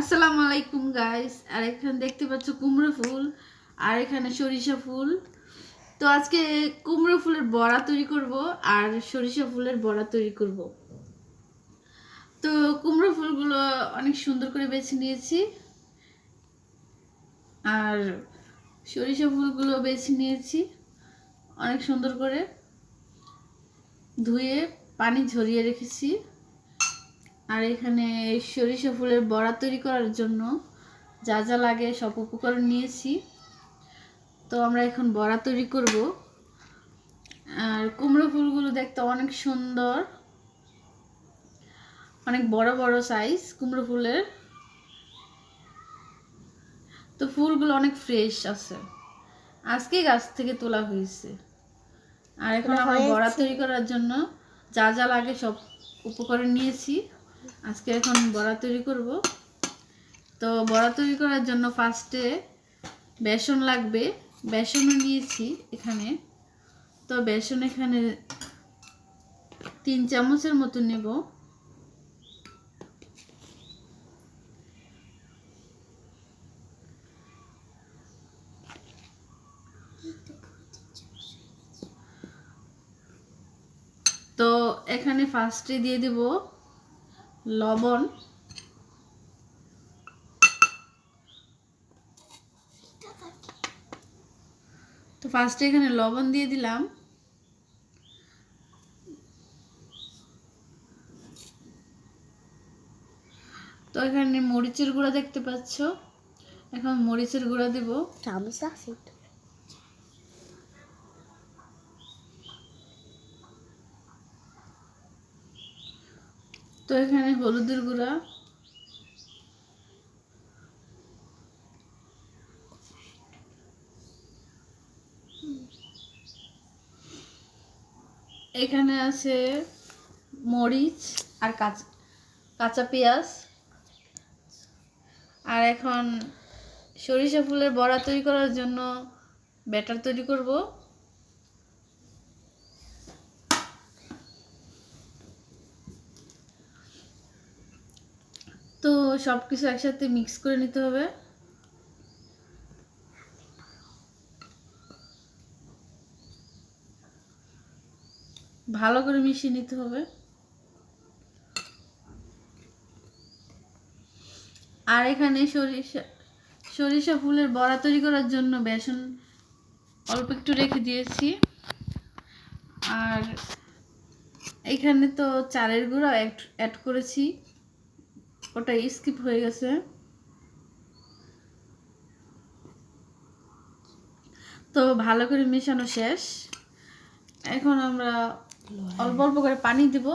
আসসালামু আলাইকুম গাইস আর এখানে দেখতে পাচ্ছ কুমড়ো ফুল, আর এখানে সরিষা ফুল। তো আজকে কুমড়ো ফুলের বড়া তৈরি করব, আর সরিষা ফুলের বড়া তৈরি করব। তো কুমড়ো ফুলগুলো অনেক সুন্দর করে বেছে নিয়েছি। আর সরিষা ফুলগুলো বেছে নিয়েছি অনেক সুন্দর করে। ধুয়ে পানি ঝরিয়ে রেখেছি। আর এখানে সরিষা ফুলের বড়া তৈরি করার জন্য যা যা লাগে সব উপকরণ নিয়েছি। তো আমরা এখন বড়া তৈরি করব। আর কুমড়ো ফুলগুলো দেখতে অনেক সুন্দর। অনেক বড় বড় সাইজ কুমড়ো ফুলের। তো ফুলগুলো অনেক ফ্রেশ আছে। আজকে গাছ থেকে তোলা হয়েছে। আর এখন আমরা বড়া তৈরি করার জন্য যা যা লাগে সব উপকরণ নিয়েছি। আজকে এখন বড়া তৈরি করব। তো বড়া তৈরি করার জন্য ফার্স্টে বেসন লাগবে। বেসনও নিয়েছি এখানে। তো বেসন এখানে তিন চামচের মতো নেব। তো এখানে ফার্স্টে দিয়ে দেব লবণ, তো ফার্স্টে এখানে লবণ দিয়ে দিলাম। তো এখানে মরিচের গুঁড়া দেখতে পাচ্ছ? এখন মরিচের গুঁড়া দেব। চামচ আছে তো। এখানে হলুদের গুঁড়া এখানে আছে মরিচ আর কাঁচা কাঁচা পেঁয়াজ আর এখন সরিষা ফুলের বড়া তৈরি করার জন্য ব্যাটার তৈরি করব তো সব কিছু একসাথে মিক্স করে নিতে হবে। ভালো করে মিশিয়ে নিতে হবে। আর এখানে সরিষা সরিষা ফুলের বড়া তৈরি করার জন্য বেসন অল্প একটু রেখে দিয়েছি। আর এখানে তো চালের গুঁড়া অ্যাড করেছি। ওটা স্কিপ হয়ে গেছে। তো ভালো করে মেশানো শেষ। এখন আমরা অল্প অল্প করে পানি দিব।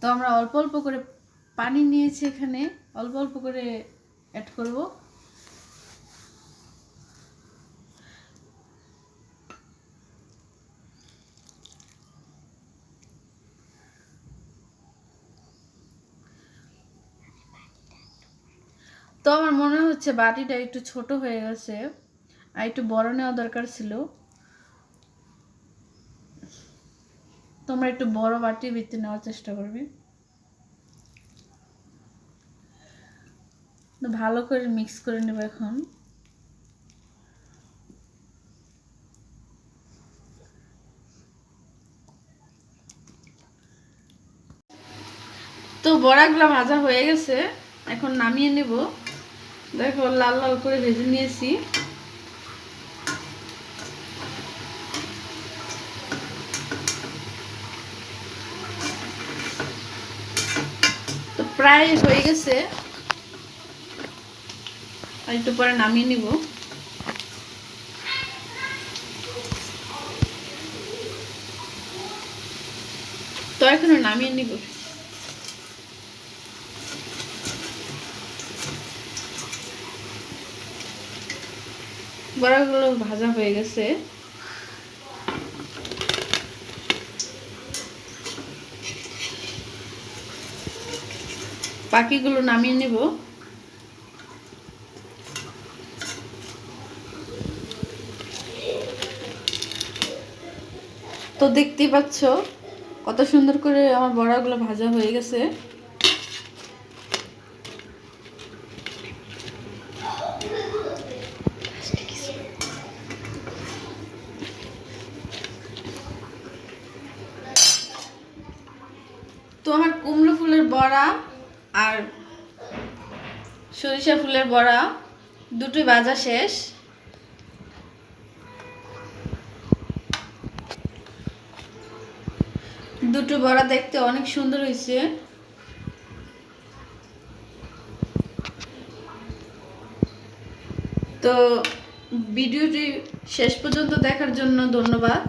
তো আমরা অল্প অল্প করে পানি নিয়েছি এখানে। অল্প অল্প করে অ্যাড করব। তো আমার মনে হচ্ছে বাটিটা একটু ছোট হয়ে গেছে, আর একটু বড় নেওয়া দরকার ছিল। তোমরা একটু বড় বাটি ভিতরে নেওয়ার চেষ্টা করবে। ভালো করে মিক্স করে নেব এখন। তো বড়াগুলো ভাজা হয়ে গেছে, এখন নামিয়ে নেব। দেখো, লাল লাল করে ভেজে নিয়েছি। তো প্রায় হয়ে গেছে। একটু পরে নামিয়ে নিব। তো এখনও নামিয়ে নিব। বড়াগুলো ভাজা হয়ে গেছে। বাকিগুলো নামিয়ে নেব। তো দেখতেই পাচ্ছ কত সুন্দর করে আমার বড়াগুলো ভাজা হয়ে গেছে। তো আমার কুমড়ো ফুলের বড়া আর সরিষা ফুলের বড়া, দুটোই ভাজা শেষ। দুটো বড়া দেখতে অনেক সুন্দর হয়েছে। তো ভিডিওটি শেষ পর্যন্ত দেখার জন্য ধন্যবাদ।